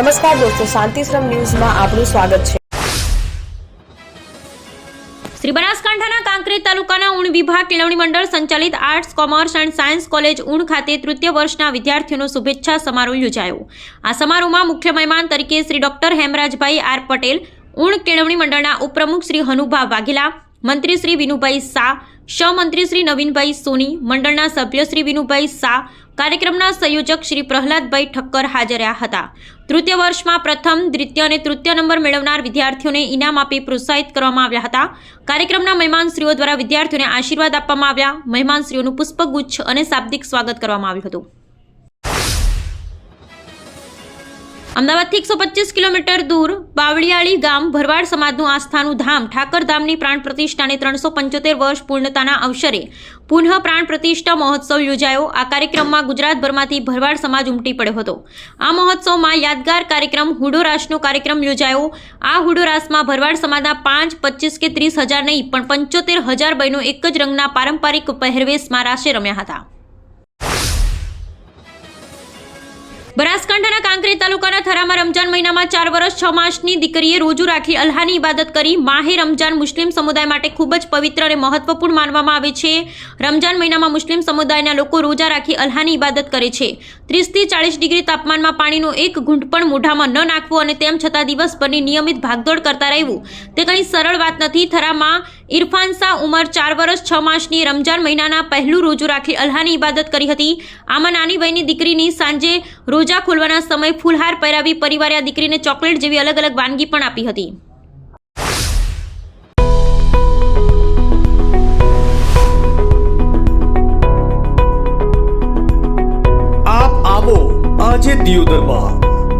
નમસ્કાર દોસ્તો શાંતિશ્રમ ન્યૂઝમાં આપનું સ્વાગત છે. શ્રી બનાસકાંઠાના કાંકરેજ તાલુકાના ઉણ વિભાગ કેળવણી મંડળ સંચાલિત arts, commerce and science college Un ખાતે તૃતીય વર્ષના વિદ્યાર્થીઓનો શુભેચ્છા સમારોહ યોજાયો. આ સમારોહમાં મુખ્ય મહેમાન તરીકે શ્રી ડોક્ટર હેમરાજભાઈ આર પટેલ ઉણ કેળવણી મંડળના ઉપપ્રમુખ શ્રી હનુભા વાઘેલા, મંત્રી શ્રી વિનુભાઈ શાહ સહમંત્રી શ્રી નવીનભાઈ સોની, મંડળના સભ્ય શ્રી વિનુભાઈ શાહ, કાર્યક્રમના સંયોજક શ્રી પ્રહલાદભાઈ ઠક્કર હાજર રહ્યા હતા. તૃતીય વર્ષમાં પ્રથમ, દ્વિતીય અને તૃતીય નંબર મેળવનાર વિદ્યાર્થીઓને ઇનામ આપી પ્રોત્સાહિત કરવામાં આવ્યા હતા. કાર્યક્રમના મહેમાનશ્રીઓ દ્વારા વિદ્યાર્થીઓને આશીર્વાદ આપવામાં આવ્યા. મહેમાનશ્રીઓનું પુષ્પગુચ્છ અને શાબ્દિક સ્વાગત કરવામાં આવ્યું હતું. અમદાવાદથી એકસો પચીસ કિલોમીટર દૂર બાવળિયાળી ગામ ભરવાડ સમાજનું આસ્થાનું ધામ ઠાકર ધામની પ્રાણ પ્રતિષ્ઠાને ત્રણસો પંચોતેર વર્ષ પૂર્ણતાના અવસરે પુનઃ પ્રાણ પ્રતિષ્ઠા મહોત્સવ યોજાયો. આ કાર્યક્રમમાં ગુજરાતભરમાંથી ભરવાડ સમાજ ઉમટી પડ્યો હતો. આ મહોત્સવમાં યાદગાર કાર્યક્રમ હુડોરાસનો કાર્યક્રમ યોજાયો. આ હુડોરાસમાં ભરવાડ સમાજના પાંચ, પચીસ કે ત્રીસ હજાર નહીં, પણ પંચોતેર હજાર બહેનો એક જ રંગના પારંપરિક પહેરવેશમાં રાશે રમ્યા હતા. બનાસકાંઠાના કાંકરેજ તાલુકાના થરામાં રમજાન મહિનામાં ચાર વર્ષ છ માસની દીકરીએ રોજુ રાખી અલ્હાની ઇબાદત કરી. માહે રમજાન મુસ્લિમ સમુદાય માટે ખૂબ જ પવિત્ર અને મહત્વપૂર્ણ માનવામાં આવે છે. રમજાન મહિનામાં મુસ્લિમ સમુદાયના લોકો રોજા રાખી અલ્હાની ઇબાદત કરે છે. ત્રીસથી ચાળીસ ડિગ્રી તાપમાનમાં પાણીનો એક ઘૂંટ પણ મોઢામાં ન નાખવું અને તેમ છતાં દિવસભરની નિયમિત ભાગદોડ કરતા રહેવું. તે કંઈ સરળ વાત નથી. થરામાં ઇરફાન શાહ ઉંમર ચાર વર્ષ, છ માસની રમજાન મહિનાના પહેલું રોજુ રાખી અલ્હાની ઇબાદત કરી હતી. આમાં નાની ભાઈની દીકરીની સાંજે રોજા ખોલવાના સમય ફૂલહાર પહેરાવી પરિવારે આ દીકરીને ચોકલેટ જેવી અલગ અલગ વાનગી પણ આપી હતી. આપ આવો આજે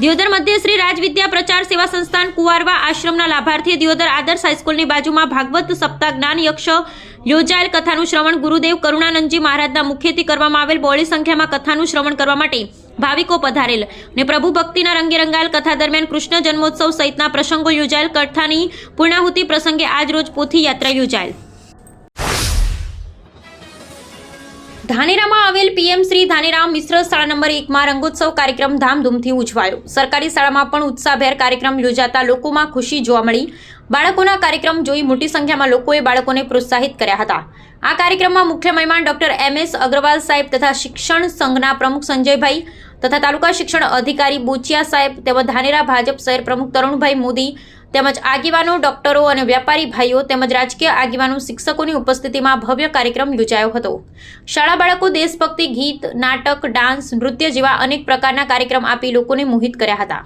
દિયોદર મધ્ય શ્રી રાજવિદ્યા પ્રચાર સેવા સંસ્થાન કુવારવા આશ્રમના લાભાર્થી દિયોદર આદર્શ હાઈસ્કૂલની બાજુમાં ભાગવત સપ્તાહ જ્ઞાન યક્ષ યોજાયેલ કથાનું શ્રવણ ગુરુદેવ કરુણાનંદજી મહારાજના મુખ્યથી કરવામાં આવેલ બહોળી સંખ્યામાં કથાનું શ્રવણ કરવા માટે ભાવિકો પધારેલ ને પ્રભુ ભક્તિના રંગે રંગાયેલ કથા દરમિયાન કૃષ્ણ જન્મોત્સવ સહિતના પ્રસંગો યોજાયેલ કથાની પૂર્ણાહુતિ પ્રસંગે આજ રોજ પોથી યાત્રા યોજાયેલ. ધાનેરામાં આવેલ પીએમ શ્રી ધાનેરામ મિશ્ર શાળા નંબર એકમાં રંગોત્સવ કાર્યક્રમ ધામધૂમથી ઉજવાયો. સરકારી શાળામાં પણ ઉત્સાહભેર કાર્યક્રમ યોજાતા લોકોમાં ખુશી જોવા મળી. બાળકોના કાર્યક્રમ જોઈ મોટી સંખ્યામાં લોકોએ બાળકોને પ્રોત્સાહિત કર્યા હતા. આ કાર્યક્રમમાં મુખ્ય મહેમાન ડોક્ટર એમ એસ અગ્રવાલ સાહેબ તથા શિક્ષણ સંઘના પ્રમુખ સંજયભાઈ તથા તાલુકા શિક્ષણ અધિકારી બોચિયા સાહેબ તેમજ ધાનેરા ભાજપ શહેર પ્રમુખ તરુણભાઈ મોદી તેમજ આગેવાનો, ડોક્ટરો અને વ્યાપારી ભાઈઓ તેમજ રાજકીય આગેવાનો, શિક્ષકોની ઉપસ્થિતિમાં ભવ્ય કાર્યક્રમ યોજાયો હતો. શાળા બાળકો દેશભક્તિ, ગીત, નાટક, ડાન્સ, નૃત્ય જેવા અનેક પ્રકારના કાર્યક્રમ આપી લોકોને મોહિત કર્યા હતા.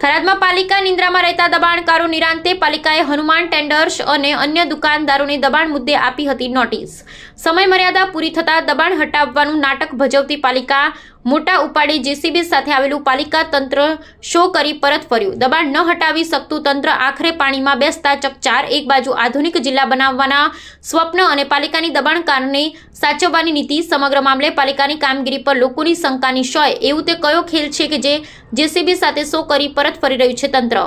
થરાદમાં પાલિકા નિંદ્રામાં રહેતા દબાણકારો નિરાંતે પાલિકાએ હનુમાન ટેન્ડર્સ અને અન્ય દુકાનદારોને દબાણ મુદ્દે આપી હતી નોટિસ. સમય મર્યાદા પૂરી થતા દબાણ હટાવવાનું નાટક ભજવતી પાલિકા મોટા ઉપાડે જેસીબી સાથે આવેલું પાલિકા તંત્ર શો કરી પરત ફર્યું. દબાણ ન હટાવી શકતું તંત્ર આખરે પાણીમાં બેસતા ચકચાર એક બાજુ આધુનિક જિલ્લા બનાવવાના સ્વપ્ન અને પાલિકાની દબાણકારને સાચવવાની નીતિ સમગ્ર મામલે પાલિકાની કામગીરી પર લોકોની શંકાની શોય. એવું તે કયો ખેલ છે કે જે જેસીબી સાથે શો કરી પરત ફરી રહ્યું છે તંત્ર?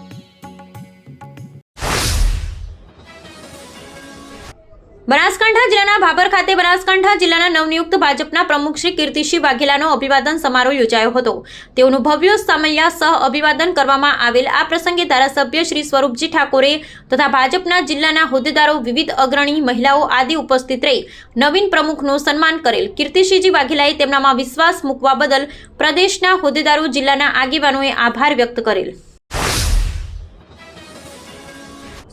બનાસકાંઠા જિલ્લાના ભાભર ખાતે બનાસકાંઠા જિલ્લાના નવનિયુક્ત ભાજપના પ્રમુખ શ્રી કીર્તિસિંહ વાઘેલાનો અભિવાદન સમારોહ યોજાયો હતો. તેઓનું ભવ્ય સમયા સહ અભિવાદન કરવામાં આવેલ આ પ્રસંગે ધારાસભ્ય શ્રી સ્વરૂપજી ઠાકોરે તથા ભાજપના જિલ્લાના હોદ્દેદારો વિવિધ અગ્રણી મહિલાઓ આદિ ઉપસ્થિત રહી નવીન પ્રમુખનું સન્માન કરેલ. કીર્તિસિંહજી વાઘેલાએ તેમનામાં વિશ્વાસ મૂકવા બદલ પ્રદેશના હોદ્દેદારો જિલ્લાના આગેવાનોએ આભાર વ્યક્ત કરેલ.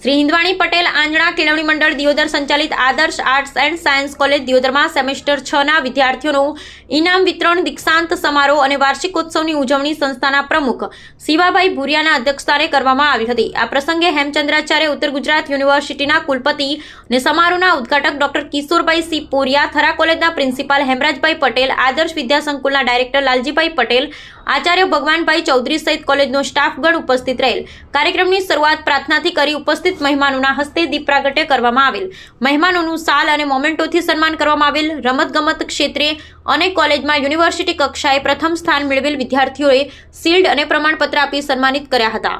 શ્રી હિન્દવાણી પટેલ, આંજણા કેળવણી મંડળ, દિયોદર સંચાલિત Adarsh arts and science college, દિયોદરમાં semester છ ના વિદ્યાર્થીઓનું ઇનામ વિતરણ, દીક્ષાંત સમારોહ અને વાર્ષિકોત્સવની ઉજવણી સંસ્થાના પ્રમુખ શિવાભાઈ ભુરિયાના અધ્યક્ષસ્થાને કરવામાં આવી હતી. આ પ્રસંગે હેમચંદ્રાચાર્ય ઉત્તર ગુજરાત યુનિવર્સિટીના કુલપતિ અને સમારોહના ઉદ્ઘાટક ડોક્ટર કિશોરભાઈ સી પોરિયા, થરા કોલેજના પ્રિન્સિપાલ હેમરાજભાઈ પટેલ, આદર્શ વિદ્યા સંકુલના ડાયરેક્ટર લાલજીભાઈ પટેલ, આચાર્ય ભગવાનભાઈ ચૌધરી સહિત કોલેજનો સ્ટાફગણ ઉપસ્થિત રહેલ. કાર્યક્રમની શરૂઆત પ્રાર્થનાથી કરી ઉપસ્થિત મહેમાનોના હસ્તે દીપ પ્રાગટ્ય કરવામાં આવેલ. મહેમાનોનું સાલ અને મોમેન્ટોથી સન્માન કરવામાં આવેલ. રમતગમત ક્ષેત્રે અનેક કોલેજમાં યુનિવર્સિટી કક્ષાએ પ્રથમ સ્થાન મેળવેલ વિદ્યાર્થીઓએ શિલ્ડ અને પ્રમાણપત્ર આપી સન્માનિત કર્યા હતા.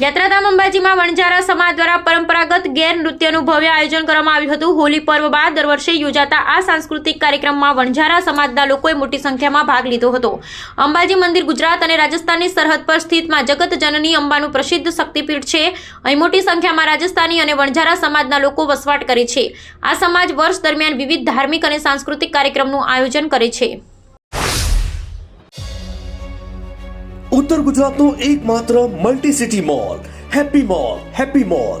યાત્રાધામ અંબાજીમાં વણજારા સમાજ દ્વારા પરંપરાગત ગેર નૃત્યનું ભવ્ય આયોજન કરવામાં આવ્યું હતું. હોલી પર્વ બાદ દર વર્ષે યોજાતા આ સાંસ્કૃતિક કાર્યક્રમમાં વણઝારા સમાજના લોકોએ મોટી સંખ્યામાં ભાગ લીધો હતો. અંબાજી મંદિર ગુજરાત અને રાજસ્થાનની સરહદ પર સ્થિતમાં જગત જનની અંબાનું પ્રસિદ્ધ શક્તિપીઠ છે. અહીં મોટી સંખ્યામાં રાજસ્થાની અને વણઝારા સમાજના લોકો વસવાટ કરે છે. આ સમાજ વર્ષ દરમિયાન વિવિધ ધાર્મિક અને સાંસ્કૃતિક કાર્યક્રમનું આયોજન કરે છે. ઉત્તર ગુજરાતનું એકમાત્ર multi city mall happy mall happy mall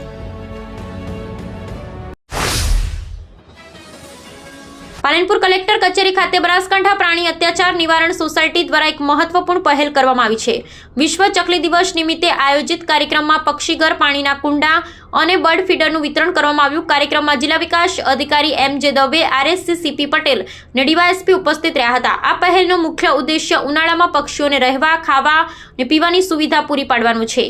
Palanpur collector કચેરી ખાતે બનાસકાંઠા પ્રાણી અત્યાચાર નિવારણ સોસાયટી દ્વારા એક મહત્વપૂર્ણ પહેલ કરવામાં આવી છે. વિશ્વ ચકલી દિવસ નિમિત્તે આયોજિત કાર્યક્રમમાં પક્ષીઘર, પાણીના કુંડા અને બર્ડ ફીડરનું વિતરણ કરવામાં આવ્યું. કાર્યક્રમમાં જિલ્લા વિકાસ અધિકારી એમ જે દવે, આરએસસી સીપી પટેલ ને ડીવાયએસપી ઉપસ્થિત રહ્યા હતા. આ પહેલનો મુખ્ય ઉદ્દેશ્ય ઉનાળામાં પક્ષીઓને રહેવા, ખાવા અને પીવાની સુવિધા પૂરી પાડવાનું છે.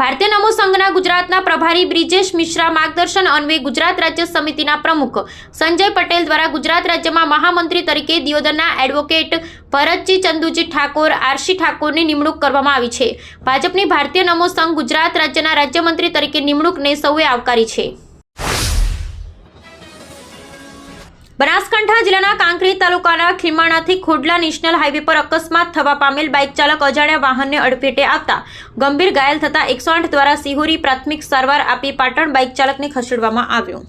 ભારતીય નમો સંઘના ગુજરાતના પ્રભારી બ્રિજેશ મિશ્રા, માર્ગદર્શન અન્વયે ગુજરાત રાજ્ય સમિતિના પ્રમુખ સંજય પટેલ દ્વારા ગુજરાત રાજ્યમાં મહામંત્રી તરીકે દિયોદરના એડવોકેટ ભરતજી ચંદુજી ઠાકોર, આરસી ઠાકોરની નિમણૂક કરવામાં આવી છે. ભાજપની ભારતીય નમો સંઘ ગુજરાત રાજ્યના રાજ્યમંત્રી તરીકે નિમણૂકને સૌએ આવકારી છે. બનાસકાંઠા જિલ્લાના કાંકરી તાલુકાના ખીમાણાથી ખોડલા નેશનલ હાઈવે પર અકસ્માત થવા પામેલ બાઇક ચાલક અજાણ્યા વાહનને અડફેટે આવતા ગંભીર ઘાયલ થતા એકસો દ્વારા સિહોરી પ્રાથમિક સારવાર આપી પાટણ બાઇક ચાલકને ખસેડવામાં આવ્યો.